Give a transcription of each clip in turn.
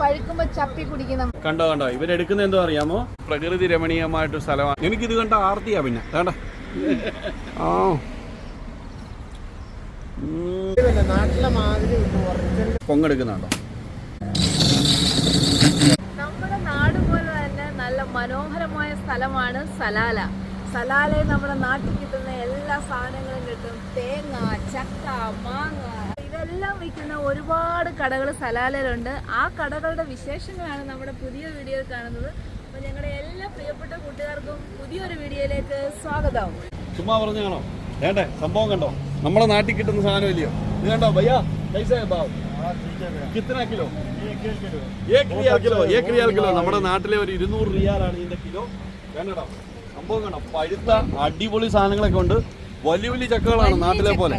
പഴുക്കുമ്പോ ചപ്പി കുടിക്കണം. കണ്ടോ കണ്ടോ? ഇവരെടുക്കുന്ന എന്തോ അറിയാമോ? പ്രകൃതി രമണീയമായിട്ടൊരു സ്ഥലമാണ്. എനിക്കിത് കണ്ട ആർത്തിയാ പിന്നെ. വേണ്ട ആ. ഉം. പൊങ്ങെടുക്കുന്നുണ്ടോ? നമ്മുടെ നാട് പോലെ തന്നെ നല്ല മനോഹരമായ സ്ഥലമാണ് സലാല. സലാലയിൽ നമ്മുടെ നാട്ടിൽ കിട്ടുന്ന എല്ലാ സാധനങ്ങളും കിട്ടും. തേങ്ങ ചക്ക മാങ്ങ ഇതെല്ലാം വിൽക്കുന്ന ഒരുപാട് കടകൾ സലാലയിലുണ്ട്. ആ കടകളുടെ വിശേഷങ്ങളാണ് നമ്മുടെ പുതിയ വീഡിയോയിൽ കാണുന്നത്. അപ്പോൾ ഞങ്ങളുടെ എല്ലാ പ്രിയപ്പെട്ട കൂട്ടുകാർക്കും പുതിയൊരു വീഡിയോയിലേക്ക് സ്വാഗതം. ചുമ്മാ പറഞ്ഞാണോ? വേണ്ടേ? സംഭവം കണ്ടോ? നമ്മുടെ നാട്ടിൽ കിട്ടുന്ന സാധനം ഇല്ലയോ? ഇത് കണ്ടോ? ഭയ്യാ പൈസ കിത്തന കിലോ? ഏക് റിയാൽ കിലോ ഏക് റിയാൽ കിലോ. നമ്മുടെ നാട്ടിലെ ഒരു ഇരുന്നൂറ് റിയാലാണ് ഇതിന്റെ കിലോ. വേണ്ടോ സംഭവം കണ്ടോ? പഴുത്ത അടിപൊളി സാധനങ്ങളൊക്കെ ഉണ്ട്. വലിയ വലിയ ചക്കകളാണ് നാട്ടിലെ പോലെ.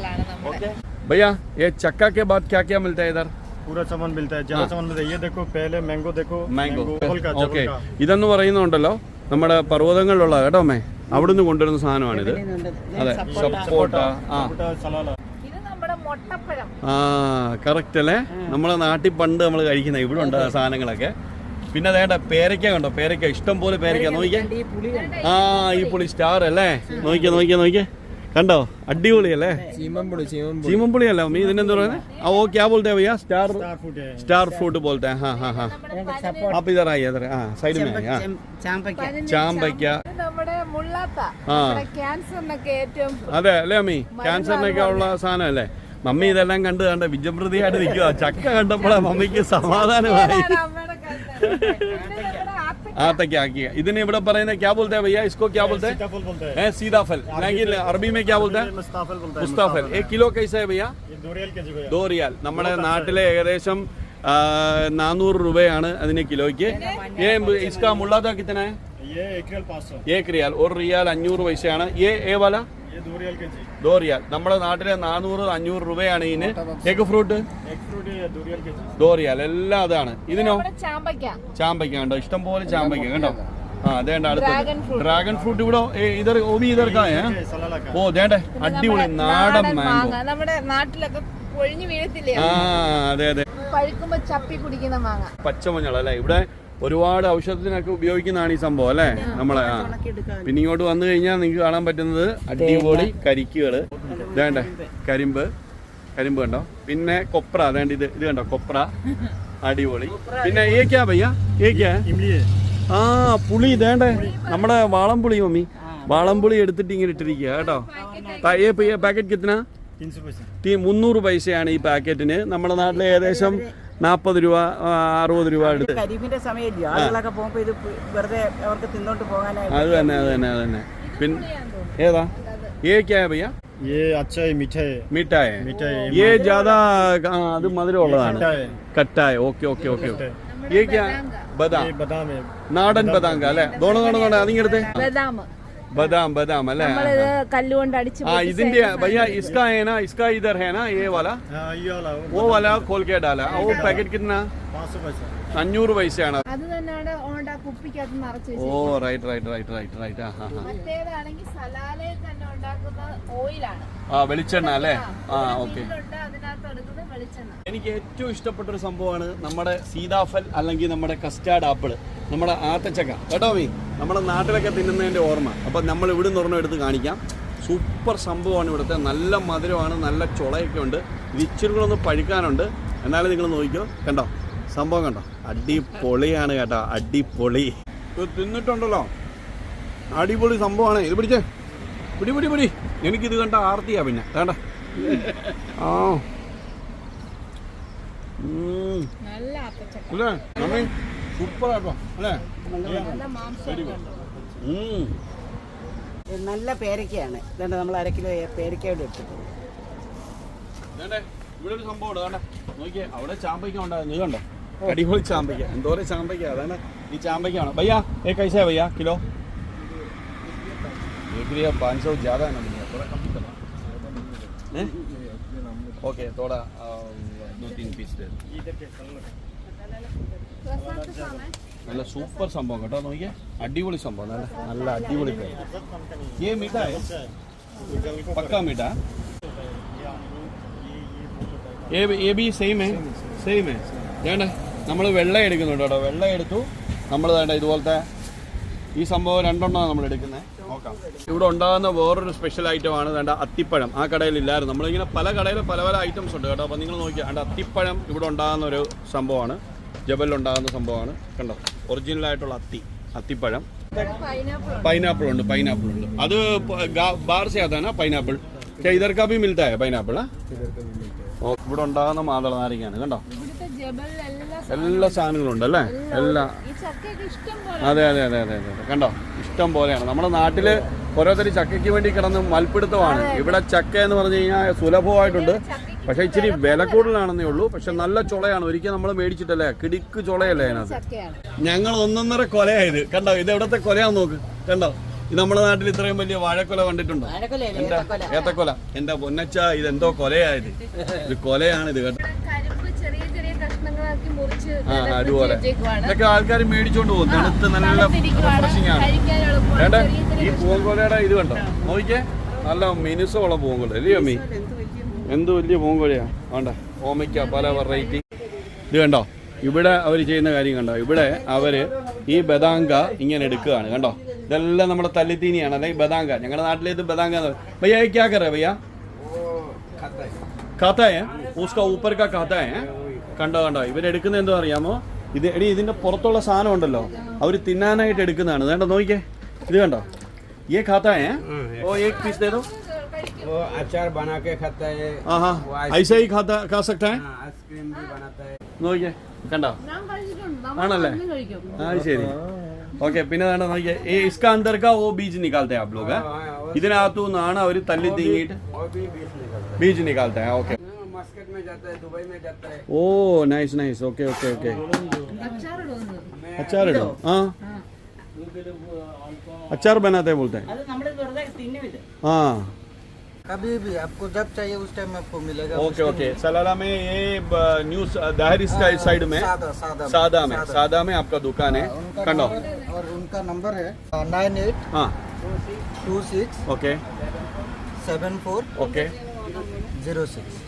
ഓക്കെ. भैया ये चक्का के बाद क्या क्या मिलता है इधर पूरा सामान मिलता है ज्यादा सामान मिलता है ये देखो पहले मैंगो देखो മാംഗോ फल का ഓക്കെ जबल का ഇതെന്ന് പറയുന്നുണ്ടല്ലോ നമ്മുടെ പർവ്വതങ്ങളിലുള്ള കേട്ടോ അമ്മേ അവിടുന്ന് കൊണ്ടുവരുന്ന സാധനമാണിത് അതെ സപ്പോട്ട ആ पूरा सलाला ഇത് നമ്മുടെ മുട്ടപ്പഴം ആ കറക്റ്റ് അല്ലേ നമ്മളെ നാട്ടിൽ പണ്ട് നമ്മൾ കഴിക്കുന്ന ഇവിടെ ഉണ്ട് ആ സാധനങ്ങളൊക്കെ പിന്നെ അതേണ്ട പേരയ്ക്ക കണ്ടോ പേരയ്ക്ക ഇഷ്ടം പോലെ പേരയ്ക്ക നോക്കിയേ ആ ഈ പുളി സ്റ്റാർ അല്ലേ നോക്കിയേ നോക്കിയേ നോക്കിയേ കണ്ടോ? അടിപൊളിയല്ലേ? ചീമമ്പുളിയല്ല? മീ ഇതിനെന്താ പറയുന്നത് ആ ഓ ക്യാ പോലത്തെ ഭയ്യ സ്റ്റാർ സ്റ്റാർ ഫ്രൂട്ട് പോലത്തെ. ചാമ്പയ്ക്ക. അതെ അല്ലേ അമ്മി ക്യാൻസറിനൊക്കെ ഉള്ള സാധനം അല്ലേ മമ്മി ഇതെല്ലാം കണ്ട് കണ്ട വിജപ്രതിയായിട്ട് നിൽക്കുക ചക്ക കണ്ടപ്പോഴാ മമ്മിക്ക് സമാധാനമായി. ഇതാണ് അമ്മയുടെ കണ്ണ്. പിന്നെ നമ്മുടെ ആത്തക്ക. ആത്തക്ക ആക്കിയ ഇതിന് ഇവിടെ പറയുന്നത് क्या बोलते हैं भैया इसको क्या बोलते हैं सीताफल बोलते हैं हैं सीधा फल लेकिन अरबी में क्या बोलते हैं मुस्ताफल बोलते हैं मुस्ताफल एक किलो कैसा है भैया ये दो रियल के जी भैया ദോ റിയാൽ നമ്മുടെ നാട്ടിലെ ഏകദേശം ആ, നാനൂറ് രൂപയാണ് അതിന് കിലോയ്ക്ക് ഏ ഇസ്കാ മുള്ളാത്ത കിത്തന ये एक रियल पाँच सौ ഏക് റിയാൽ ഒരു റിയാൽ അഞ്ഞൂറ് പൈസയാണ് ഏ ഏ വല ദോറിയ. നമ്മുടെ നാട്ടിലെ നാനൂറ് അഞ്ഞൂറ് രൂപയാണ് ഇതിന്. Egg fruit. ദോറിയാൽ എല്ലാം അതാണ്. ഇതിനോ? ചാമ്പയ്ക്ക. കണ്ടോ? ഇഷ്ടം പോലെ ചാമ്പയ്ക്ക കണ്ടോ? ആ അതേണ്ട അടുത്ത ഡ്രാഗൺ ഫ്രൂട്ട് ഇവിടെ ഇതർ ഒവി ഇതർക്കായ? ഓ ദേണ്ടേ അടിപൊളി നാടൻ മാംഗോ. നമ്മുടെ നാട്ടിലൊക്കെ പൊഴിഞ്ഞു വീഴത്തില്ലേ? ആ അതെ അതെ. പഴുക്കുമ്പോ ചപ്പി കുടിക്കുന്ന മാങ്ങ. പച്ചമഞ്ഞൾ ഇവിടെ ഒരുപാട് ഔഷധത്തിനൊക്കെ ഉപയോഗിക്കുന്നതാണ് ഈ സംഭവം അല്ലേ? നമ്മളെ ആ. പിന്നെ ഇങ്ങോട്ട് വന്നു കഴിഞ്ഞാൽ നിങ്ങൾക്ക് കാണാൻ പറ്റുന്നത് അടിപൊളി കരിക്കുകൾ വേണ്ടേ കരിമ്പ്. കരിമ്പ്. കണ്ടോ? പിന്നെ കൊപ്ര അതേണ്ട ഇത് ഇത് കണ്ടോ? കൊപ്ര. അടിപൊളി. പിന്നെ ഏക്കാ പയ്യ? ഏക്കാ ആ പുളി ഇതേണ്ടേ നമ്മുടെ വാളംപുളി മമ്മി. വാളംപുളി എടുത്തിട്ട് ഇങ്ങനെ ഇട്ടിരിക്കുക കേട്ടോ. പാക്കറ്റ് കിത്തന മുന്നൂറ് പൈസയാണ് ഈ പാക്കറ്റിന്. നമ്മുടെ നാട്ടിൽ ഏകദേശം നാൽപ്പത് രൂപ ആ, അറുപത് രൂപ എടുത്ത് കരിമിന്റെ സമയമില്ല ആളുകളൊക്കെ പോകുമ്പോ ഇത് വെറുതെ അവർക്ക് തിന്നോണ്ട് പോകാനായിട്ട് അത് തന്നെ അത് തന്നെ അത് തന്നെ പിന്നെ ഏതാ ഏക്കായ ഭയ്യ ये अच्छा है मीठा है മിഠായ മിഠായി. ഏ ജാഥാ ആ, അത് മധുരമുള്ളതാണ് खट्टा है കട്ടായ ഓക്കെ ഓക്കെ ഓക്കെ ഓക്കെ ഏക്കാ ബദാം ये बादाम है നാടൻ ബദാം അല്ലേ ദോണം ദോണം ദോണം അതിങ്ങടുത്തെ ബദാം ബദാം ബദാം അല്ലേ? നമ്മളിത് കല്ലുകൊണ്ട് അടിച്ച് ആ ഇതിന്റെ ഭയ്യ ഇസ്കാ ഹേന ഇസ്കാ ഇധർ ഹേന ഏ വാല? ഓ വാല. കോൽഗേറ്റ് ആല. ഓ പാക്കറ്റ് കിട്ടുന്ന? അഞ്ഞൂറ് പൈസയാണ്. ഓ right right right right right ആ സലാലയിൽ തന്നെ ഉണ്ടാക്കുന്ന ഓയിലാണ്. ആ വെളിച്ചെണ്ണ അല്ലേ? ആ ഓക്കെ. എനിക്ക് ഏറ്റവും ഇഷ്ടപ്പെട്ട ഒരു സംഭവമാണ് നമ്മുടെ സീതാഫൽ അല്ലെങ്കിൽ നമ്മുടെ കസ്റ്റാർഡ് ആപ്പിൾ നമ്മുടെ ആത്തച്ചക്ക. കേട്ടോ മീ? നമ്മുടെ നാട്ടിലൊക്കെ തിന്നുന്നതിന്റെ ഓർമ്മ. അപ്പം നമ്മൾ ഇവിടെ നിന്ന് എടുത്ത് കാണിക്കാം. സൂപ്പർ സംഭവമാണ് ഇവിടുത്തെ. നല്ല മധുരമാണ് നല്ല ചുളയൊക്കെ ഉണ്ട്. ഇത് ഇച്ചിരി കൂടെ ഒന്ന് പഴുക്കാനുണ്ട്. എന്നാലും നിങ്ങൾ നോക്കിക്കോ. കണ്ടോ? സംഭവം കണ്ടോ? അടിപൊളിയാണ് കേട്ടോ അടിപൊളി. ഇത് തിന്നിട്ടുണ്ടല്ലോ. അടിപൊളി സംഭവമാണ്. ഇത് പിടിച്ചേ. പിടി പിടി പിടി. എനിക്കിത് കണ്ട ആർത്തിയാ പിന്നെ. വേണ്ട ആ. ഉം. നല്ല അല്ലേ? അല്ലേ? പേരക്കയാണ്. ഇതുകൊണ്ട് നമ്മൾ അര കിലോ പേരക്കയോട് എടുത്തിട്ടുണ്ട് ഇവിടെ ഒരു സംഭവം ഉണ്ട്. നോക്കിയേ. അവിടെ ചാമ്പയ്ക്ക ഉണ്ടായിരുന്നു. ഇത് കണ്ടോ? അടിപൊളി ചാമ്പയ്ക്ക എന്തോരം ചാമ്പയ്ക്ക അതാണ് ഈ ചാമ്പയ്ക്കാണ് ഭയ്യ ഏ കൈസ ഭയ്യ കിലോ एक लिया पाँच सौ ज़्यादा है ना भैया थोड़ा कम करो हैं? ओके थोड़ा आ, दो तीन पीस दे दो. നല്ല സൂപ്പർ സംഭവം കേട്ടോ നോക്കിയേ അടിപൊളി സംഭവം നല്ല നല്ല അടിപൊളി പേര് ये मीठा है पक्का मीठा ये ये भी सेम है सेम है വേണ്ട നമ്മൾ വെള്ള എടുക്കുന്നുണ്ട് കേട്ടോ. വെള്ള എടുത്തു. നമ്മൾ വേണ്ട ഇതുപോലത്തെ ഈ സംഭവം രണ്ടെണ്ണമാണ് നമ്മൾ എടുക്കുന്നത്. നോക്കാം. ഇവിടെ ഉണ്ടാകുന്ന വേറൊരു സ്പെഷ്യൽ ഐറ്റമാണ് വേണ്ട അത്തിപ്പഴം. ആ കടയിൽ ഇല്ലായിരുന്നു. നമ്മളിങ്ങനെ പല കടയിൽ പല പല ഐറ്റംസ് ഉണ്ട് കേട്ടോ. അപ്പോൾ നിങ്ങൾ നോക്കിയാൽ വേണ്ട അത്തിപ്പഴം ഇവിടെ ഉണ്ടാകുന്ന ഒരു സംഭവമാണ്. ജബലിലുണ്ടാകുന്ന സംഭവമാണ്. കണ്ടോ? ഒറിജിനൽ ആയിട്ടുള്ള അത്തി. അത്തിപ്പഴം. പൈനാപ്പിൾ ഉണ്ട് പൈനാപ്പിൾ ഉണ്ട്. അത് ബാർ പൈനാപ്പിൾ ഇതർക്കാപ്പി മിൽത്തായ പൈനാപ്പിൾ ഇവിടെ ഉണ്ടാകുന്ന മാതള നാരങ്ങയാണ് കണ്ടോ എല്ലാ സാധനങ്ങളും ഉണ്ട് അല്ലേ? എല്ലാ അതെ അതെ അതെ അതെ അതെ. കണ്ടോ? ഇഷ്ടം പോലെയാണ്. നമ്മുടെ നാട്ടിൽ ഓരോരുത്തർ ചക്കയ്ക്ക് വേണ്ടി കിടന്ന് മൽപ്പിടുത്തമാണ്. ഇവിടെ ചക്ക എന്ന് പറഞ്ഞു കഴിഞ്ഞാൽ സുലഭമായിട്ടുണ്ട്. പക്ഷെ ഇച്ചിരി വില കൂടുതലാണെന്നേ ഉള്ളൂ. പക്ഷെ നല്ല ചുളയാണ്. ഒരിക്കൽ നമ്മൾ മേടിച്ചിട്ടല്ലേ? കിടിക്ക് ചുളയല്ലേ അതിനകത്ത്. ഞങ്ങൾ ഒന്നൊന്നര കൊലയായത് കണ്ടോ? ഇത് എവിടത്തെ കൊലയാന്ന് നോക്ക്. കണ്ടോ? ഇത് നമ്മുടെ നാട്ടിൽ ഇത്രയും വലിയ വാഴക്കൊല കണ്ടിട്ടുണ്ടോ? ഏത്തക്കൊല. എന്റെ പൊന്നച്ച? ഇതെന്തോ കൊലയായത് ഇത്. കൊലയാണ് ഇത്. കേട്ടോ കരിമ്പ് ചെറിയ ചെറിയ കഷ്ണങ്ങളാക്കി മുറിച്ച് ആ നിരത്തി അതുപോലെ വെച്ചേക്കുവാണ്. ഇതൊക്കെ ആൾക്കാർ മേടിച്ചോണ്ട് പോകും തണുത്ത് നല്ല തണുത്തിരിക്കുവാണ്. റിഫ്രഷിംഗ് ആണ് കഴിക്കാൻ എളുപ്പമാണ്. വേണ്ട ചെറിയ ചെറിയ ഈ പൂവൻകൊലയുടെ ഇത് കണ്ടോ നോക്കിയേ നല്ല മിനുസമുള്ള പൂവൻകൊല അല്ലയോ അമ്മി എന്ത് വലിയ പൂവൻകൊലയാ വേണ്ട ഓമയ്ക്ക പല വെറൈറ്റി ഇത് കണ്ടോ ഇവിടെ അവർ ചെയ്യുന്ന കാര്യം കണ്ടോ ഇവിടെ അവര് ഈ ബദാങ്ക ഇങ്ങനെ എടുക്കുകയാണ് കണ്ടോ ഇതെല്ലാം നമ്മുടെ തല്ലിത്തീനിയാണ് അല്ലെങ്കിൽ ബദാങ്ക ഞങ്ങളുടെ നാട്ടിലെ ഇത് ബദാങ്ക എന്ന് പറയും. ഭയ്യ ये क्या कर रहे हैं भैया खाता है उसका ऊपर का खाता है കണ്ടോ കണ്ടോ? ഇവരെടുക്കുന്ന എന്തോ അറിയാമോ? ഇത് എടി ഇതിന്റെ പുറത്തുള്ള സാധനം ഉണ്ടല്ലോ. അവർ തിന്നാനായിട്ട് എടുക്കുന്നതാണ്. വേണ്ട നോക്കിക്കേ. ഇത് കണ്ടോ? ये खाता है एक पीस दे दो वो खाता है ऐसे ही खाता खा सकता है आइसक्रीम भी बनाता है കണ്ടോ? ആണല്ലേ? പിന്നെ ഈ ഇസ്ക ഓ ബീജ് നിക്കാലത്തെ ആപ് ലോക ഇതിനകത്തു നാണ അവർ തല്ലി തീങ്ങിയിട്ട് beach നിക്കാലത്തെ. Okay. Oh nice nice okay okay okay अचार इडो हाँ? हाँ? अचार बनाते बोलते हैं। हाँ। कभी भी आपको जब चाहिए उस टाइम आपको मिलेगा। ओके ओके सलाला में ये न्यू दाहिर साइड हाँ, में। सादा सादा सादा में सादा। में आपका दुकान है। हाँ, कंडो और उनका नंबर है नाइन एट हाँ। Two six okay seven four okay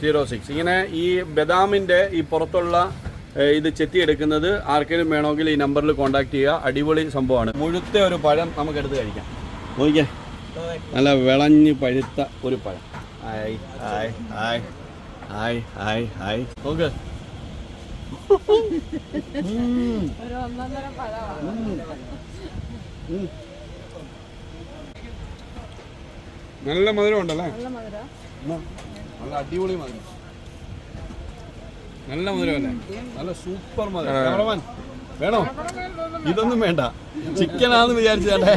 zero six ഇങ്ങനെ ഈ ബദാമിന്റെ ഈ പുറത്തുള്ള ഇത് ചെത്തിയെടുക്കുന്നത് ആർക്കെങ്കിലും വേണമെങ്കിൽ ഈ നമ്പറിൽ കോൺടാക്ട് ചെയ്യുക. അടിപൊളി സംഭവമാണ്. മുഴുത്ത ഒരു പഴം നമുക്ക് എടുത്ത് കഴിക്കാം. നോക്കിക്കേ. നല്ല വിളഞ്ഞ് പഴുത്ത ഒരു പഴം. Hi hi hi hi hi hi നോക്ക്. നല്ല മധുരം ഉണ്ടല്ലേ? നല്ല അടിപൊളി മധുരം നല്ല മധുരമല്ലേ നല്ല സൂപ്പർ മധുരം ക്യാമറമാൻ വേണോ? ഇതൊന്നും വേണ്ട. ചിക്കനാന്ന് വിചാരിച്ചേ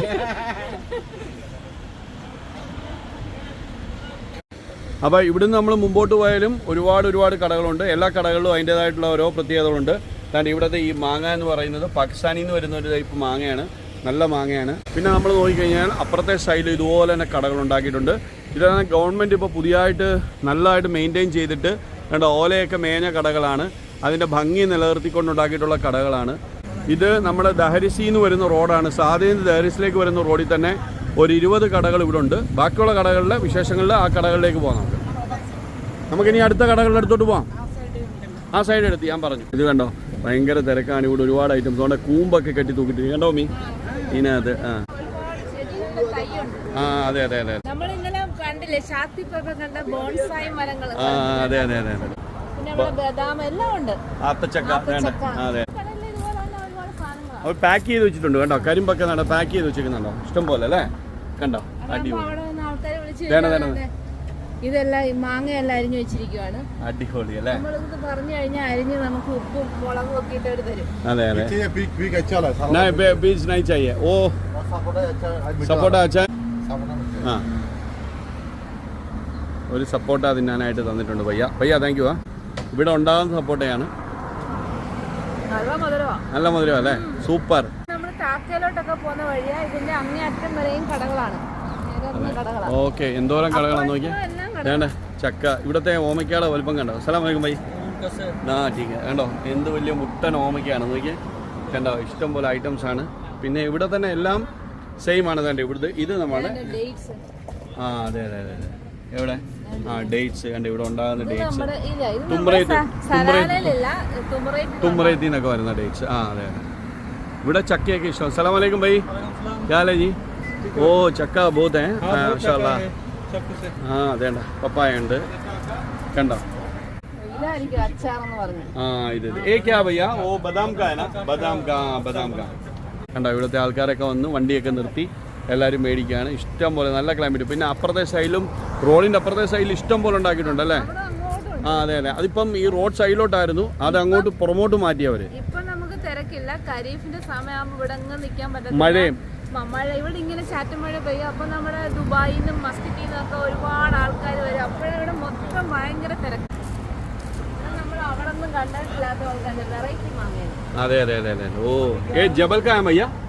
അപ്പോൾ ഇവിടുന്ന് നമ്മൾ മുമ്പോട്ട് പോയാലും ഒരുപാട് ഒരുപാട് കടകളുണ്ട്. എല്ലാ കടകളിലും അതിന്റേതായിട്ടുള്ള ഓരോ പ്രത്യേകതകളുണ്ട്. കാരണം ഇവിടുത്തെ ഈ മാങ്ങ എന്ന് പറയുന്നത് പാകിസ്ഥാനിൽ നിന്ന് വരുന്ന ഒരു ടൈപ്പ് മാങ്ങയാണ്. നല്ല മാങ്ങയാണ്. പിന്നെ നമ്മൾ നോക്കിക്കഴിഞ്ഞാൽ അപ്പുറത്തെ സൈഡിൽ ഇതുപോലെ തന്നെ കടകൾ ഉണ്ടാക്കിയിട്ടുണ്ട്. ഇതാണ് ഗവൺമെന്റ് ഇപ്പോൾ പുതിയതായിട്ട് നല്ലതായിട്ട് മെയിന്റെയിൻ ചെയ്തിട്ട് രണ്ട് ഓലയൊക്കെ മേഞ്ഞ കടകളാണ്. അതിന്റെ ഭംഗി നിലനിർത്തിക്കൊണ്ടുണ്ടാക്കിയിട്ടുള്ള കടകളാണ്. ഇത് നമ്മുടെ ദഹരിസിൽ നിന്ന് വരുന്ന റോഡാണ്. സാധ്യത ദഹരിസിലേക്ക് വരുന്ന റോഡിൽ തന്നെ ഒരു ഇരുപത് കടകൾ ഇവിടെ ഉണ്ട്. ബാക്കിയുള്ള കടകളിലെ വിശേഷങ്ങളിൽ ആ കടകളിലേക്ക് പോകാം നമുക്ക്. നമുക്കിനി അടുത്ത കടകളുടെ അടുത്തോട്ട് പോകാം ആ സൈഡ് എടുത്ത് ഞാൻ പറഞ്ഞു. ഇത് കണ്ടോ ഭയങ്കര തിരക്കാണ്. ഇവിടെ ഒരുപാട് ഐറ്റംസ് അതുകൊണ്ട് കൂമ്പൊക്കെ കെട്ടി തൂക്കിട്ട് കണ്ടോ മീ ഇതിനകത്ത് ആ. ആ അതെ അതെ അതെ. കണ്ടില്ലേ ശാക്തിപ്പൊക്കെ കണ്ട ബോൺസായി മരങ്ങൾ ആ അതെ അതെ അതെ അതെ പിന്നെ അവിടെ ബദാം എല്ലാം ഉണ്ട് ആത്തച്ചക്ക വേണ്ട ആത്തച്ചക്ക. ആ, അതെ കടലിൽ ഇതുപോലെ തന്നെ ഒരുപാട് സാധനങ്ങളാണ് അവർ പാക്ക് ചെയ്ത് വെച്ചിട്ടുണ്ട് കണ്ടോ കരിമ്പൊക്കെ നട പാക്ക് ചെയ്ത് വെച്ചിരിക്കുന്നുണ്ടോ ഇഷ്ടം പോലെ അല്ലേ കണ്ടോ അപ്പൊ അടിപൊളി അവിടെ നിന്ന് ആൾക്കാരെ വിളിച്ച് വേണം, കഴിഞ്ഞാൽ വേണം. ഇതെല്ലാം ഈ മാങ്ങയെല്ലാം അരിഞ്ഞു വെച്ചിരിക്കുവാണ് അടിപൊളി അല്ലേ നമ്മളിത് പറഞ്ഞു കഴിഞ്ഞാൽ അരിഞ്ഞ് നമുക്ക് ഉപ്പും മുളകും ഒക്കെ ഇട്ട് അവർ തരും അതെ അതെ ये पीक पीक अच्छा लगा नहीं बे- बीज नहीं चाहिए ओ സപ്പോട്ട അച്ഛാ ആ ഒരു സപ്പോട്ട തിന്നാനായിട്ട് തന്നിട്ടുണ്ട് പയ്യ. പയ്യ താങ്ക് യു ആ. ഇവിടെ ഉണ്ടാകുന്ന സപ്പോർട്ടയാണ് നല്ല മധുരം അല്ലേ? സൂപ്പർ നമ്മൾ കാക്കയിലോട്ടൊക്കെ പോകുന്ന വഴിയാ ഇതിന്റെ അങ്ങേയറ്റം വരെയും കടകളാണ്. ഓക്കെ എന്തോരം കടകളാണ് നോക്കിയേ? എല്ലാം വേണ്ട ചക്ക. ഇവിടത്തെ ഓമയ്ക്കാട് വലുപ്പം കണ്ടോ? സ്ഥലം വൈകും ബൈ ആ ടീക്ക് കണ്ടോ? എന്ത് വലിയ മുട്ടൻ ഓമയ്ക്കാണ് നോക്കിയേ. കണ്ടോ? ഇഷ്ടം പോലെ ഐറ്റംസ് ആണ്. പിന്നെ ഇവിടെ തന്നെ എല്ലാം സെയിം ആണ് തന്നെ. ഇവിടുത്തെ ഇത് നമ്മുടെ ഡേറ്റ്സ് ആ അതെ അതെ അതെ അതെ. എവിടെ? ഡേറ്റ്സ് കണ്ട് ഇവിടെ ഉണ്ടാകുന്ന ഡേറ്റ്സ് തുമ്രയത്തിൽ വരുന്ന ഡേറ്റ്സ് ആ അതെ ഇവിടെ ചക്കയൊക്കെ ഇഷ്ടം. അസ്സലാം വലൈക്കും ബൈ ജാലജി ഓ ചക്ക ബോധേ. ആ അതേണ്ട പപ്പായ ഉണ്ട്. കണ്ടോ? ആ ഇത് ഏ ക്യാ ഓ ബദാം കാ ബദാം കാ ബദാം കാ. കണ്ടോ ഇവിടുത്തെ ആൾക്കാരൊക്കെ വന്ന് വണ്ടിയൊക്കെ നിർത്തി. എല്ലാവരും മേടിക്കുകയാണ്. ഇഷ്ടം പോലെ നല്ല ക്ലൈമറ്റ് പിന്നെ അപ്പുറത്തെ സൈഡിലും റോഡിന്റെ അപ്പുറത്തെ സൈഡിൽ ഇഷ്ടം പോലെ ഉണ്ടാക്കിയിട്ടുണ്ട് അല്ലേ? ആ അതെ അതെ. അതിപ്പം ഈ റോഡ് സൈഡിലോട്ടായിരുന്നു അത് അങ്ങോട്ട് പുറമോട്ട് മാറ്റിയവര്. നമുക്ക് തിരക്കില്ല. ഖരീഫിന്റെ സമയമാകുമ്പോ ഇവിടെ അങ്ങ് നിൽക്കാൻ പറ്റില്ല മഴയും. മഴ ഇവിടെ ഇങ്ങനെ ചാറ്റൽ മഴ പെയ്യും. അപ്പൊ നമ്മുടെ ദുബായിൽ നിന്നും മസ്കറ്റിൽ നിന്നൊക്കെ ഒരുപാട് ആൾക്കാർ വരും. അപ്പോഴിവിടെ മൊത്തം ഭയങ്കര തിരക്ക്. നമ്മൾ അവിടെ ഒന്നും കണ്ടിട്ടില്ലാത്ത ആൾക്കാർ വെറൈറ്റി മാങ്ങയാണ്. അതെ അതെ അതെ അതെ ഓ ഏ ജബൽ കാ ഭയ്യ ഏ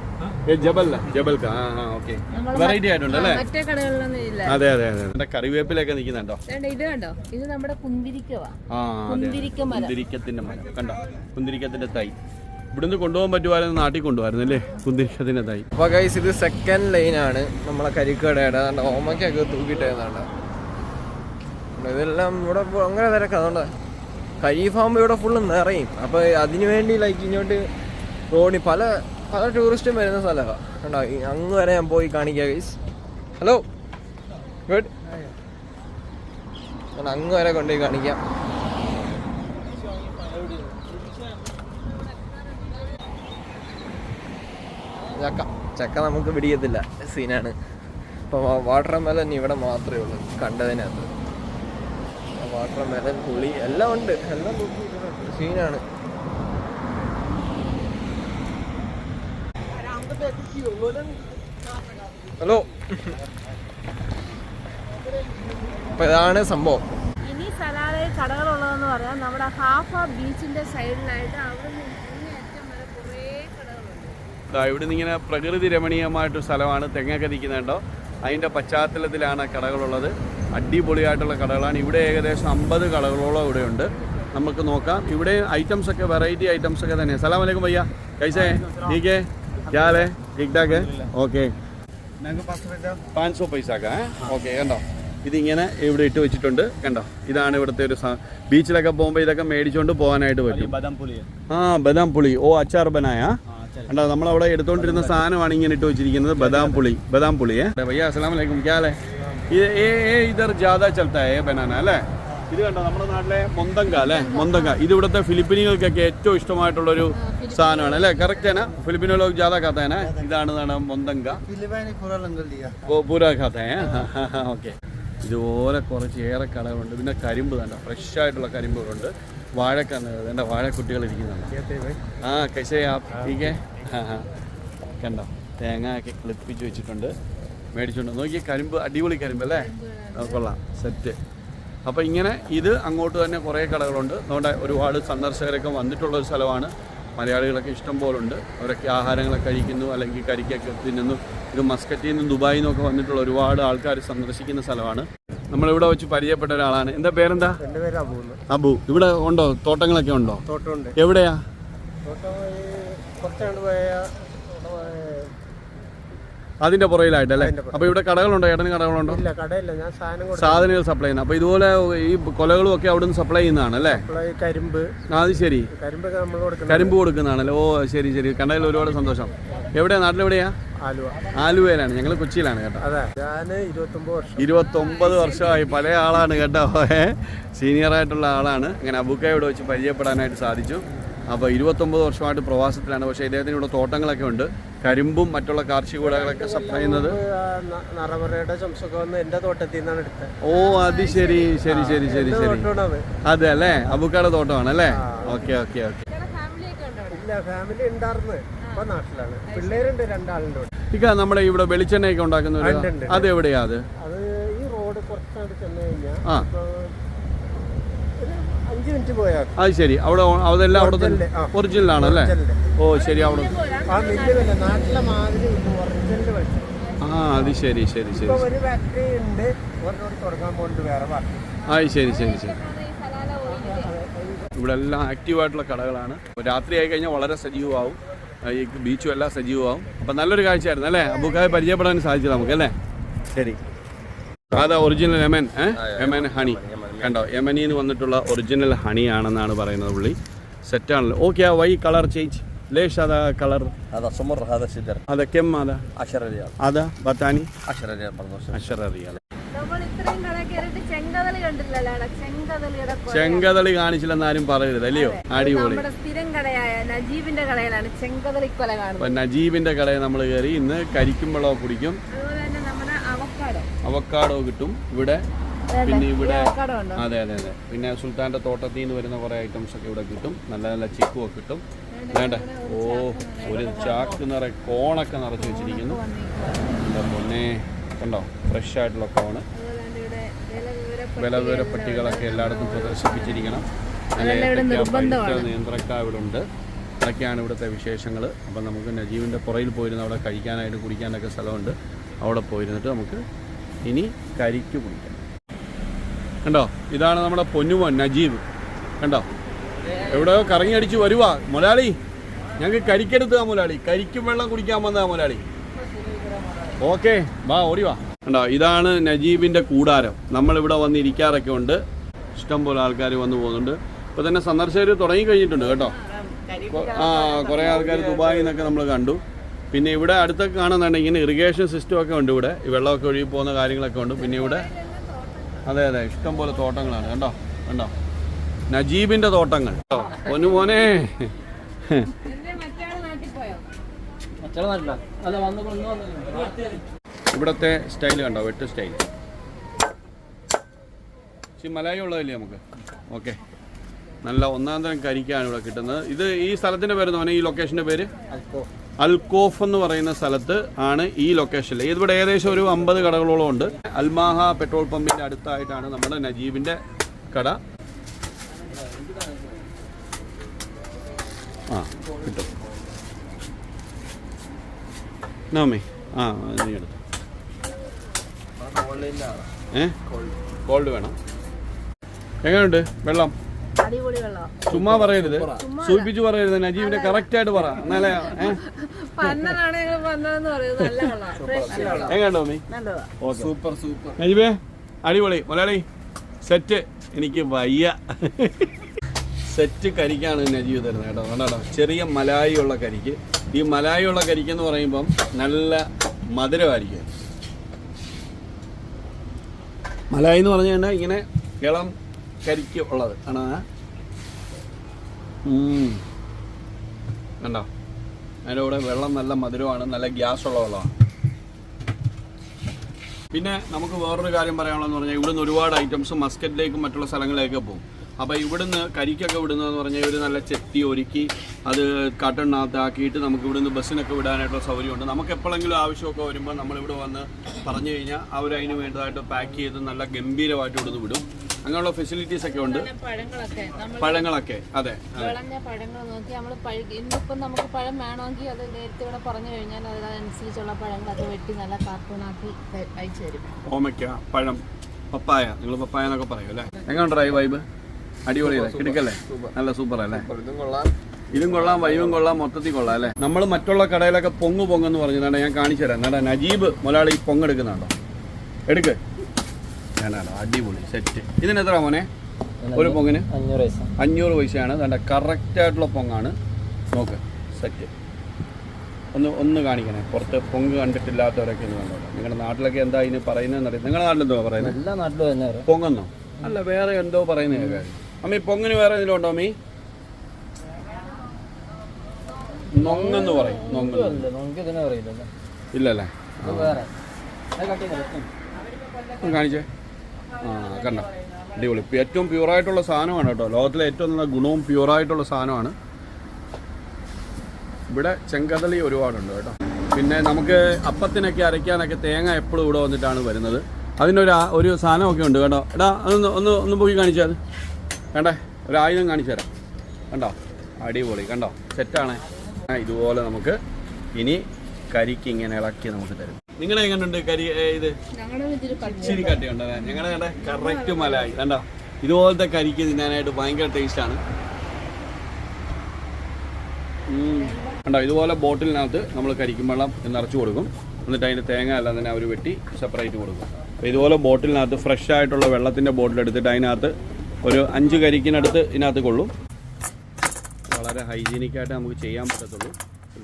ജബൽ ജബൽ. കാ ആ ആ ഓക്കെ. നമ്മൾ വെറൈറ്റി ആയിട്ടുണ്ട് അല്ലേ മറ്റേ കടകളിലൊന്നും ഇല്ല. അതെ അതെ അതെ. എന്റെ കറിവേപ്പിലൊക്കെ നിൽക്കുന്നുണ്ടോ? വേണ്ട ഇത് കണ്ടോ? ഇത് നമ്മുടെ കുന്തിരിക്കവാ ആ കുന്തിരിക്ക കുന്തിരിക്കത്തിന്റെ മരം. കണ്ടോ? കുന്തിരിക്കത്തിന്റെ തൈ. ഇവിടുന്ന് കൊണ്ടുപോകാൻ പറ്റുമായിരുന്നു നാട്ടിൽ കൊണ്ടുപോകായിരുന്നു അല്ലേ? കുന്തിരിക്കത്തിന്റെ തൈ. അപ്പോൾ ഗൈസ് ഇത് സെക്കൻഡ് ലൈൻ ആണ്. നമ്മളെ കരിക്കടയുടെ ഓമയ്ക്കൊക്കെ തൂക്കിയിട്ടേന്നാണ്. ഇതെല്ലാം ഇവിടെ അങ്ങനെ തിരക്ക്. അതുകൊണ്ട് ഖരീഫാകുമ്പോൾ ഇവിടെ ഫുള്ള് നിറയും. അപ്പോൾ അതിനുവേണ്ടി ലൈക്ക് ഇങ്ങോട്ട് റോഡിൽ പല പല ടൂറിസ്റ്റും വരുന്ന സ്ഥലമാണ് കണ്ടോ? അങ്ങ് വരെ ഞാൻ പോയി കാണിക്കാം ഗൈസ് ഹലോ ഗുഡ് അങ്ങ് വരെ കൊണ്ടുപോയി കാണിക്കാം. ചക്ക ചക്ക നമുക്ക് പിടിക്കത്തില്ല. സീനാണ്. അപ്പോൾ വാട്ടർ മെലൻ ഇവിടെ മാത്രമേ ഉള്ളൂ. കണ്ടതിനകത്ത്. വാട്ടർ മെലൻ പുളി എല്ലാം ഉണ്ട്. എല്ലാം സീനാണ്. ഹലോ. അപ്പൊ ഇതാണ് സംഭവം. ഇനി സലാലയിൽ കടകളുള്ളതെന്ന് പറയാം. നമ്മുടെ ഹാഫ് ഹാഫ ബീച്ചിന്റെ സൈഡിലായിട്ട് അവിടെ ഇവിടുന്ന് ഇങ്ങനെ പ്രകൃതി രമണീയമായിട്ടൊരു സ്ഥലമാണ് തെങ്ങൊക്കെ നിൽക്കുന്നുണ്ടോ അതിന്റെ പശ്ചാത്തലത്തിലാണ് കടകളുള്ളത്. അടിപൊളിയായിട്ടുള്ള കടകളാണ്. ഇവിടെ ഏകദേശം അമ്പത് കടകളോളം ഇവിടെ ഉണ്ട് നമുക്ക് നോക്കാം. ഇവിടെ ഐറ്റംസ് ഒക്കെ വെറൈറ്റി ഐറ്റംസ് ഒക്കെ തന്നെ സലാം വലൈക്കും ഭയ്യ കൈസേ നീക്കേ ക്യാലേ ठीक ठाक है ഓക്കെ मैंगो पाँच सौ रुपया പാഞ്ച് സോ പൈസ ഓക്കെ കണ്ടോ ഇതിങ്ങനെ ഇവിടെ ഇട്ട് വെച്ചിട്ടുണ്ട് കണ്ടോ ഇതാണ് ഇവിടുത്തെ ഒരു സ- ബീച്ചിലൊക്കെ പോകുമ്പോൾ ഇതൊക്കെ മേടിച്ചുകൊണ്ട് പോകാനായിട്ട് പറ്റും बादाम पुली है ആ ബദാം പുളി ഓ അച്ചാർ ബനായ കണ്ടോ നമ്മളവിടെ എടുത്തോണ്ടിരുന്ന സാധനമാണ് ഇങ്ങനെ ഇട്ട് വെച്ചിരിക്കുന്നത് ബദാം പുളി ബദാം പുളി ഏ ഭയ്യ അസ്സലാം വലൈക്കും ക്യാ ലെ ये ये ये इधर ज्यादा चलता है ये बनाना അല്ലേ ഇത് കണ്ടോ നമ്മുടെ നാട്ടിലെ മൊന്തങ്ക അല്ലെ? മൊന്തങ്ക. ഇത് ഇവിടുത്തെ ഫിലിപ്പീനുകൾക്കൊക്കെ ഏറ്റവും ഇഷ്ടമായിട്ടുള്ള ഒരു സാധനമാണ് അല്ലെ? കറക്റ്റ് ആണ്. ഫിലിപ്പീനുകൾ ജാഥാ കഥേന ഇതാണ് മൊന്തങ്ക. ഓക്കെ. ഇതുപോലെ കുറച്ച് ഏറെ കടകളുണ്ട് പിന്നെ കരിമ്പ് തന്നെ ഫ്രഷ് ആയിട്ടുള്ള കരിമ്പുകളുണ്ട്. വാഴക്കന്ന് എന്റെ വാഴക്കുട്ടികൾ ഇരിക്കുന്നുണ്ട്. ആ കശയാക്കേ കണ്ടോ? തേങ്ങ ഒക്കെ ക്ലിപ്പിച്ച് വെച്ചിട്ടുണ്ട് മേടിച്ചിട്ടുണ്ട് നോക്കി കരിമ്പ് അടിപൊളി കരിമ്പ് അല്ലേ? കൊള്ളാം. സെറ്റ് അപ്പോൾ ഇങ്ങനെ ഇത് അങ്ങോട്ട് തന്നെ കുറേ കടകളുണ്ട്. അതുകൊണ്ട് ഒരുപാട് സന്ദർശകരൊക്കെ വന്നിട്ടുള്ള ഒരു സ്ഥലമാണ്. മലയാളികളൊക്കെ ഇഷ്ടം പോലെ ഉണ്ട് അവരൊക്കെ ആഹാരങ്ങളൊക്കെ കഴിക്കുന്നു അല്ലെങ്കിൽ കരിക്കൊക്കെ തിന്നുന്നു. ഇത് മസ്കറ്റിൽ നിന്നും ദുബായിൽ നിന്നൊക്കെ വന്നിട്ടുള്ള ഒരുപാട് ആൾക്കാർ സന്ദർശിക്കുന്ന സ്ഥലമാണ്. നമ്മളിവിടെ വെച്ച് പരിചയപ്പെട്ട ഒരാളാണ്. എന്താ പേരെന്താ? അബു ഇവിടെ ഉണ്ടോ? തോട്ടങ്ങളൊക്കെ ഉണ്ടോ? തോട്ടമുണ്ട്. എവിടെയാ? തോട്ടം പുറയിലായിട്ട് അല്ലേ? അതിന്റെ അപ്പൊ ഇവിടെ കടകളുണ്ടോ? ഏട്ടന് കടകളുണ്ടോ? സാധനങ്ങൾ സപ്ലൈ ചെയ്യുന്ന. അപ്പൊ ഇതുപോലെ ഈ കൊലകളും ഒക്കെ അവിടെ നിന്ന് സപ്ലൈ ചെയ്യുന്നതാണ് അല്ലേ? കരിമ്പ്. അത് ശരി. കരിമ്പ് കൊടുക്കുന്നതാണല്ലേ? ഓ ശരി ശരി. കണ്ടതിൽ ഒരുപാട് സന്തോഷം. എവിടെയാ? നാട്ടിലെവിടെയാ? ആലുവ. ആലുവയിലാണ്. ഞങ്ങൾ കൊച്ചിയിലാണ് കേട്ടോ. ഞാൻ ഇരുപത്തൊമ്പത് വർഷമായി പല ആളാണ് കേട്ടോ. സീനിയർ ആയിട്ടുള്ള ആളാണ്. അങ്ങനെ അബുക്കയോട് വെച്ച് പരിചയപ്പെടാനായിട്ട് സാധിച്ചു. അപ്പോൾ ഇരുപത്തൊമ്പത് വർഷമായിട്ട് പ്രവാസത്തിലാണ്. പക്ഷേ ഇദ്ദേഹത്തിന് ഇവിടെ തോട്ടങ്ങളൊക്കെ ഉണ്ട്. കരിമ്പും മറ്റുള്ള കാർഷിക വിളകളൊക്കെ സപ്ലൈ ചെയ്യുന്നത്. ചംസൊക്കെ വന്ന് എന്റെ തോട്ടത്തിൽ നിന്നാണ് എടുത്തത്. ഓ അത് ശരി ശരി ശരി ശരി ശരി. അതെ. അല്ലേ? അബുക്കാട് തോട്ടമാണ് അല്ലേ? Okay okay okay? ഇല്ല ഫാമിലി ഉണ്ടായിരുന്നു. ഇപ്പൊ നാട്ടിലാണ്. പിള്ളേരുണ്ട് രണ്ടാളുണ്ട് ഇവിടെ. ഇക്ക നമ്മുടെ ഇവിടെ വെളിച്ചെണ്ണയൊക്കെ ഉണ്ടാക്കുന്ന അതെവിടെയാ. അത് എവിടെയാ അത്? അത് ഈ റോഡ് കുറച്ചാണ്ട് ചെന്ന് കഴിഞ്ഞാൽ അഞ്ച് മിനിറ്റ് പോയാൽ അത് ശരി. അവിടെ അതെല്ലാം അവിടെ തന്നെ. ഒറിജിനൽ ആണല്ലേ ഓ ശരി. അവിടെ ആ മില്ല് വില നാട്ടിലെ മാതിരി ഒറിജിനൽ വെളിച്ചം ആ അത് ശരി ശരി ശരി അത് ഒരു ഫാക്ടറി ഉണ്ട്. ഒരെണ്ണോട് തുടങ്ങാൻ പോകുന്നുണ്ട് വേറെ പറഞ്ഞു ആ ശരി ശരി ശരി. ഇവിടെ എല്ലാം ആക്റ്റീവായിട്ടുള്ള കടകളാണ്. രാത്രി ആയി കഴിഞ്ഞാൽ വളരെ സജീവമാവും. ഈ ബീച്ചും എല്ലാം സജീവമാവും. അപ്പം നല്ലൊരു കാഴ്ചയായിരുന്നു അല്ലേ? അബുക്കായി പരിചയപ്പെടാൻ സാധിച്ചു നമുക്ക് അല്ലേ? ശരി. അതാ ഒറിജിനൽ എമൻ എമൻ ഹണി കണ്ടോ യമനിന്ന് വന്നിട്ടുള്ള ഒറിജിനൽ ഹണി ആണെന്നാണ് പറയുന്നത് പുള്ളി സെറ്റാണല്ലോ okay Y colour change lash അതാ കളർ هذا سمر هذا سدر അതാ കെം അതാ 10 ريال അതാ ബത്താനി 10 ريال برضه അഷറ റിയാൽ നമ്മൾ ഇത്രയും കട കയറിയിട്ട് ചെങ്കതളി കണ്ടില്ലല്ലോ ചെങ്കതളിയുടെ കൊല. ചെങ്കതളി കാണിച്ചില്ലെന്ന് ആരും പറയരുത് അല്ലയോ അത് അടിപൊളി നമ്മുടെ സ്ഥിരം കടയായ നജീബിന്റെ കടയിലാണ് ചെങ്കതളി കൊല കാണുന്നത് അപ്പൊ നജീബിന്റെ കടയിൽ നമ്മൾ കയറി ഇന്ന് കരിക്കുമ്പോഴോ കുടിക്കും അതുപോലെ തന്നെ നമ്മുടെ അവക്കാടോ അവക്കാടോ കിട്ടും ഇവിടെ പിന്നെ ഇവിടെ അതെ അതെ അതെ. പിന്നെ സുൽത്താന്റെ തോട്ടത്തിൽ നിന്ന് വരുന്ന കുറേ ഐറ്റംസ് ഒക്കെ ഇവിടെ കിട്ടും. നല്ല നല്ല ചിക്കും ഒക്കെ കിട്ടും. വേണ്ട. ഓ ഒരു ചാക്ക് നിറയെ കോണൊക്കെ നിറച്ച് വെച്ചിരിക്കുന്നു. എന്താ പൊന്നെ? കണ്ടോ? ഫ്രഷ് ആയിട്ടുള്ള കോണ്. വില വിവര പട്ടികളൊക്കെ എല്ലായിടത്തും പ്രദർശിപ്പിച്ചിരിക്കണം. നേന്ത്രക്ക ഇവിടെ ഉണ്ട്. അതൊക്കെയാണ് ഇവിടുത്തെ വിശേഷങ്ങൾ അപ്പം നമുക്ക് നജീവിന്റെ പുറയിൽ പോയിരുന്ന് അവിടെ കഴിക്കാനായിട്ട് കുടിക്കാനൊക്കെ സ്ഥലമുണ്ട്. അവിടെ പോയിരുന്നിട്ട് നമുക്ക് ഇനി കരിക്ക് കുടിക്കാം. കണ്ടോ? ഇതാണ് നമ്മുടെ പൊന്നുമോൻ നജീബ്. കണ്ടോ? എവിടെയോ കറങ്ങി അടിച്ച് വരുവാ. മുലാളി ഞങ്ങൾക്ക് കരിക്കെടുത്താ മുലാളി. കരിക്കും വെള്ളം കുടിക്കാൻ വന്നതാ മുലാളി. ഓക്കെ വാ ഓടി വാ. കണ്ടോ? ഇതാണ് നജീബിന്റെ കൂടാരം. നമ്മളിവിടെ വന്ന് ഇരിക്കാറൊക്കെ ഉണ്ട്. ഇഷ്ടംപോലെ ആൾക്കാർ വന്നു പോകുന്നുണ്ട്. ഇപ്പൊ തന്നെ സന്ദർശകർ തുടങ്ങി കഴിഞ്ഞിട്ടുണ്ട് കേട്ടോ. ആ കുറേ ആൾക്കാർ ദുബായിൽ നിന്നൊക്കെ നമ്മൾ കണ്ടു. പിന്നെ ഇവിടെ അടുത്തൊക്കെ കാണുന്നുണ്ടെങ്കിൽ ഇറിഗേഷൻ സിസ്റ്റം ഒക്കെ ഉണ്ട് ഇവിടെ. വെള്ളമൊക്കെ ഒഴുകി പോകുന്ന കാര്യങ്ങളൊക്കെ ഉണ്ട്. പിന്നെ ഇവിടെ അതെ അതെ. ഇഷ്ടംപോലെ തോട്ടങ്ങളാണ്. കണ്ടോ? കണ്ടോ? നജീബിന്റെ തോട്ടങ്ങൾ. പൊന്നു മോനെ. ഇവിടത്തെ സ്റ്റൈൽ കണ്ടോ? വെട്ട് സ്റ്റൈൽ മലയാളി മലായി ഉള്ളതല്ലേ നമുക്ക്? ഓക്കെ. നല്ല ഒന്നാം തരം കരിക്കാണ് ഇവിടെ കിട്ടുന്നത്. ഇത് ഈ സ്ഥലത്തിന്റെ പേര് എന്ന് ഈ ലൊക്കേഷന്റെ പേര്? അൽക്കോഫ് എന്ന് പറയുന്ന സ്ഥലത്ത് ആണ് ഈ ലൊക്കേഷനിൽ ഇതിവിടെ ഏകദേശം ഒരു അമ്പത് കടകളോളം ഉണ്ട്. അൽമാഹ പെട്രോൾ പമ്പിന്റെ അടുത്തായിട്ടാണ് നമ്മുടെ നജീബിന്റെ കട. ആ കിട്ടും. നാമേ. ആ നീ എടുത്തു. ഏ? കോൾഡ് വേണം. എങ്ങനെയുണ്ട്? വെള്ളം? ചുമ്മാ പറയരുത്. സൂപ്പിച്ചു പറയരുത്. നജീബിന്റെ കറക്റ്റ് ആയിട്ട് പറ. എന്നാലേ മീ സൂപ്പർ സൂപ്പർ നജീബേ അടിപൊളി. മലയാളി സെറ്റ്. എനിക്ക് വയ്യ. സെറ്റ് കരിക്കാണ് നജീബ് തരുന്നത് കേട്ടോ. കണ്ടോ? ചെറിയ മലായിയുള്ള കരിക്ക്. ഈ മലായിയുള്ള കരിക്ക് എന്ന് പറയുമ്പം നല്ല മധുരമായിരിക്കും. മലായി എന്ന് പറഞ്ഞു കഴിഞ്ഞാൽ ഇങ്ങനെ ഇളം കരിക്ക് ഉള്ളത്. ആണ്? കണ്ടോ? അതിന്റെ കൂടെ വെള്ളം നല്ല മധുരമാണ് നല്ല ഗ്യാസ് ഉള്ള വെള്ളമാണ്. പിന്നെ നമുക്ക് വേറൊരു കാര്യം പറയാനുള്ളതെന്ന് പറഞ്ഞാൽ ഇവിടുന്ന് ഒരുപാട് ഐറ്റംസ് മസ്കറ്റിലേക്കും മറ്റുള്ള സ്ഥലങ്ങളിലേക്ക് പോകും. അപ്പോൾ ഇവിടുന്ന് കരിക്കൊക്കെ വിടുന്നതെന്ന് പറഞ്ഞാൽ ഇവർ നല്ല ചെത്തി ഒരുക്കി അത് കട്ടണ്ണാത്താക്കിയിട്ട് നമുക്ക് ഇവിടുന്ന് ബസ്സിനൊക്കെ വിടാനായിട്ടുള്ള സൗകര്യമുണ്ട്. നമുക്ക് എപ്പോഴെങ്കിലും ആവശ്യമൊക്കെ വരുമ്പോൾ നമ്മളിവിടെ വന്ന് പറഞ്ഞു കഴിഞ്ഞാൽ അവർ അതിന് വേണ്ടതായിട്ട് പാക്ക് ചെയ്ത് നല്ല ഗംഭീരമായിട്ട് ഇവിടുന്ന് വിടും. അങ്ങനെയുള്ള ഫെസിലിറ്റീസ് ഒക്കെ ഉണ്ട്. പഴങ്ങളൊക്കെ നമ്മൾ പഴങ്ങളൊക്കെ അതെ വിളഞ്ഞ പഴങ്ങൾ നോക്കി നമ്മൾ പഴ ഇന്നിപ്പം നമുക്ക് പഴം വേണമെങ്കിൽ അത് നേരത്തെ ഇവിടെ പറഞ്ഞു കഴിഞ്ഞാൽ അതിനനുസരിച്ചുള്ള പഴങ്ങളൊക്കെ വെട്ടി നല്ല കാർട്ടൂണാക്കി അയച്ചു തരും. ഓമയ്ക്ക പഴം പപ്പായ നിങ്ങൾ പപ്പായ എന്നൊക്കെ പറയും അല്ലേ? എങ്ങനെയുണ്ടോ ഈ വൈബ് അടിപൊളിയല്ലേ? കിടക്കല്ലേ? നല്ല സൂപ്പർ. അല്ലേ ഇതും കൊള്ളാം. ഇതും കൊള്ളാം വൈബും കൊള്ളാം മൊത്തത്തിൽ കൊള്ളാം അല്ലേ? നമ്മൾ മറ്റുള്ള കടയിലൊക്കെ പൊങ്ങ് പൊങ്ങെന്ന് പറഞ്ഞതാണ് ഞാൻ കാണിച്ചു തരാം നേടാ നജീബ് മൊലാളി ഈ പൊങ്ങെടുക്കുന്നുണ്ടോ? എടുക്ക്. ഞാനാണോ അടിപൊളി സെറ്റ് ഇതിന് എത്ര മോനെ? ഒരു പൊങ്ങിന്? അഞ്ഞൂറ് പൈസ. അഞ്ഞൂറ് പൈസയാണ്. നല്ല കറക്റ്റ് ആയിട്ടുള്ള പൊങ്ങാണ്. നോക്ക് സെറ്റ് ഒന്ന് ഒന്ന് കാണിക്കണേ. പുറത്ത് പൊങ്ക് കണ്ടിട്ടില്ലാത്തവരൊക്കെ ഒന്ന് കണ്ടോട്ടെ നിങ്ങളുടെ നാട്ടിലൊക്കെ എന്താ ഇതിന് പറയുന്നതെന്ന് അറിയാം. നിങ്ങളുടെ നാട്ടിലെന്തോ പറയുന്നത് എല്ലാ നാട്ടിലും പൊങ്ങെന്നോ? അല്ല വേറെ എന്തോ പറയുന്നത് കേൾക്കാം അമ്മ പൊങ്ങിന് വേറെ എന്തെങ്കിലും ഉണ്ടോ അമ്മീ? നൊങ്ങെന്ന് പറയും. നൊങ്ങ് ഇല്ലല്ലേ? കാണിച്ചേ. ആ കണ്ട? അടിപൊളി. ഏറ്റവും പ്യൂറായിട്ടുള്ള സാധനമാണ് കേട്ടോ. ലോകത്തിലെ ഏറ്റവും നല്ല ഗുണവും പ്യൂറായിട്ടുള്ള സാധനമാണ്. ഇവിടെ ചെങ്കതളി ഒരുപാടുണ്ട് കേട്ടോ. പിന്നെ നമുക്ക് അപ്പത്തിനൊക്കെ അരയ്ക്കാനൊക്കെ തേങ്ങ എപ്പോഴും ഇവിടെ വന്നിട്ടാണ് വരുന്നത്. അതിനൊരു ഒരു സാധനമൊക്കെ ഉണ്ട് കേട്ടോ. എടാ അതൊന്ന് ഒന്ന് ഒന്ന് പോയി കാണിച്ചാൽ കണ്ടേ ഒരു ആയുധം കാണിച്ചു തരാം. കണ്ടോ? അടിപൊളി. കണ്ടോ? സെറ്റാണേ ഇതുപോലെ നമുക്ക് ഇനി കരിക്ക് ഇങ്ങനെ ഇളക്കി നമുക്ക് തരും. നിങ്ങളെ എങ്ങനെയുണ്ട് കരി ഇത്? ഇച്ചിരി കട്ടിയുണ്ട് ഞങ്ങളുടെ കണ്ട കറക്റ്റ് മലായി. കണ്ടോ? ഇതുപോലത്തെ കരിക്ക് തിന്നാനായിട്ട് ഭയങ്കര ടേസ്റ്റാണ് കണ്ടോ? ഇതുപോലെ ബോട്ടിലിനകത്ത് നമ്മൾ കരിക്കും വെള്ളം നിറച്ചു കൊടുക്കും. എന്നിട്ട് അതിന്റെ തേങ്ങ എല്ലാം തന്നെ അവർ വെട്ടി സെപ്പറേറ്റ് കൊടുക്കും. അപ്പോൾ ഇതുപോലെ ബോട്ടിലിനകത്ത് ഫ്രഷ് ആയിട്ടുള്ള വെള്ളത്തിന്റെ ബോട്ടിൽ എടുത്തിട്ട് അതിനകത്ത് ഒരു അഞ്ച് കരിക്കിനടുത്ത് ഇതിനകത്ത് കൊള്ളും. വളരെ ഹൈജീനിക്കായിട്ട് നമുക്ക് ചെയ്യാൻ പറ്റത്തുള്ളൂ.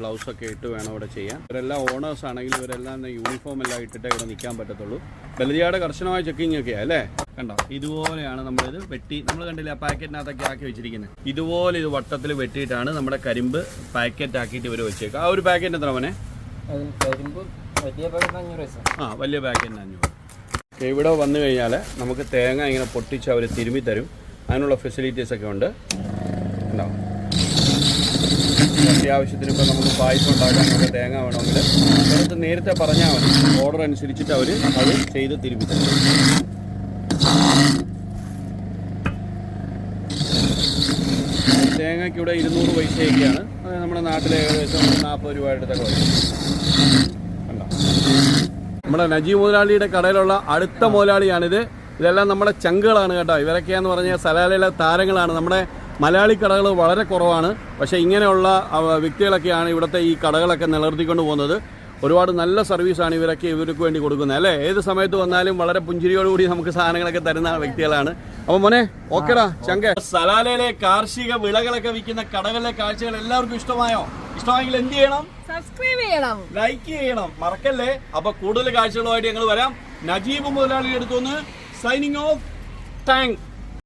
ഗ്ലൗസ് ഒക്കെ ഇട്ട് വേണം ഇവിടെ ചെയ്യാൻ. ഇവരെല്ലാം ഓണേഴ്സ് ആണെങ്കിലും ഇവരെല്ലാം യൂണിഫോം എല്ലാം ഇട്ടിട്ടേ ഇവിടെ നിൽക്കാൻ പറ്റത്തുള്ളൂ. ബലജിയുടെ കർശനമായ ചെക്കിംഗ് ഒക്കെയാ അല്ലേ? കണ്ടോ? ഇതുപോലെയാണ് നമ്മളിത് വെട്ടി നമ്മൾ കണ്ടില്ല പാക്കറ്റിനകത്തൊക്കെ ആക്കി വെച്ചിരിക്കുന്നത് ഇതുപോലെ ഇത് വട്ടത്തിൽ വെട്ടിയിട്ടാണ് നമ്മുടെ കരിമ്പ് പാക്കറ്റ് ആക്കിയിട്ട് ഇവർ വെച്ചേക്കുക ആ ഒരു പാക്കറ്റ് എത്ര അഞ്ഞൂറ് ആ വലിയ പാക്കറ്റിന് അഞ്ഞൂറ്. ഇവിടെ വന്നു കഴിഞ്ഞാൽ നമുക്ക് തേങ്ങ ഇങ്ങനെ പൊട്ടിച്ച് അവർ തിരുമ്മി തരും അതിനുള്ള ഫെസിലിറ്റീസ് ഒക്കെ ഉണ്ട്. അത്യാവശ്യത്തിന് ഇപ്പോൾ നമുക്ക് പായസം ഉണ്ടാക്കാൻ നമുക്ക് തേങ്ങ വേണമെങ്കിൽ അതിനകത്ത് നേരത്തെ പറഞ്ഞാൽ മതി. ഓർഡർ അനുസരിച്ചിട്ട് അവർ അത് ചെയ്ത് തിരുപ്പിച്ചു തരും തേങ്ങയ്ക്ക് ഇവിടെ ഇരുന്നൂറ് പൈസയൊക്കെയാണ്. അത് നമ്മുടെ നാട്ടിൽ ഏകദേശം നാൽപ്പത് രൂപ അടുത്തൊക്കെ വരും. നമ്മുടെ നജീബ് മുതലാളിയുടെ കടയിലുള്ള അടുത്ത മുതലാളിയാണിത്. ഇതെല്ലാം നമ്മുടെ ചങ്കുകളാണ് കേട്ടോ. ഇവരൊക്കെയാന്ന് പറഞ്ഞാൽ സലാലയിലെ താരങ്ങളാണ്. നമ്മുടെ മലയാളി കടകൾ വളരെ കുറവാണ്. പക്ഷേ ഇങ്ങനെയുള്ള വ്യക്തികളൊക്കെയാണ് ഇവിടുത്തെ ഈ കടകളൊക്കെ നിലനിർത്തിക്കൊണ്ട് പോകുന്നത്. ഒരുപാട് നല്ല സർവീസാണ് ഇവരൊക്കെ ഇവർക്ക് വേണ്ടി കൊടുക്കുന്നത്. അല്ലേ? ഏത് സമയത്ത് വന്നാലും വളരെ പുഞ്ചിരിയോടുകൂടി നമുക്ക് സാധനങ്ങളൊക്കെ തരുന്ന വ്യക്തികളാണ്. അപ്പോൾ മോനെ ഓക്കെടാ ചങ്ക. സലാലയിലെ കാർഷിക വിളകളൊക്കെ വിൽക്കുന്ന കടകളിലെ കാഴ്ചകൾ എല്ലാവർക്കും ഇഷ്ടമായോ? ഇഷ്ടമായെങ്കിൽ എന്ത് ചെയ്യണം? സബ്സ്ക്രൈബ് ചെയ്യണം. ലൈക്ക് ചെയ്യണം. മറക്കല്ലേ? അപ്പൊ കൂടുതൽ കാഴ്ചകളുമായിട്ട് ഞങ്ങൾ വരാം. നജീബ് മുതലാളി എടുത്തു സൈനിങ് ഓഫ് താങ്ക്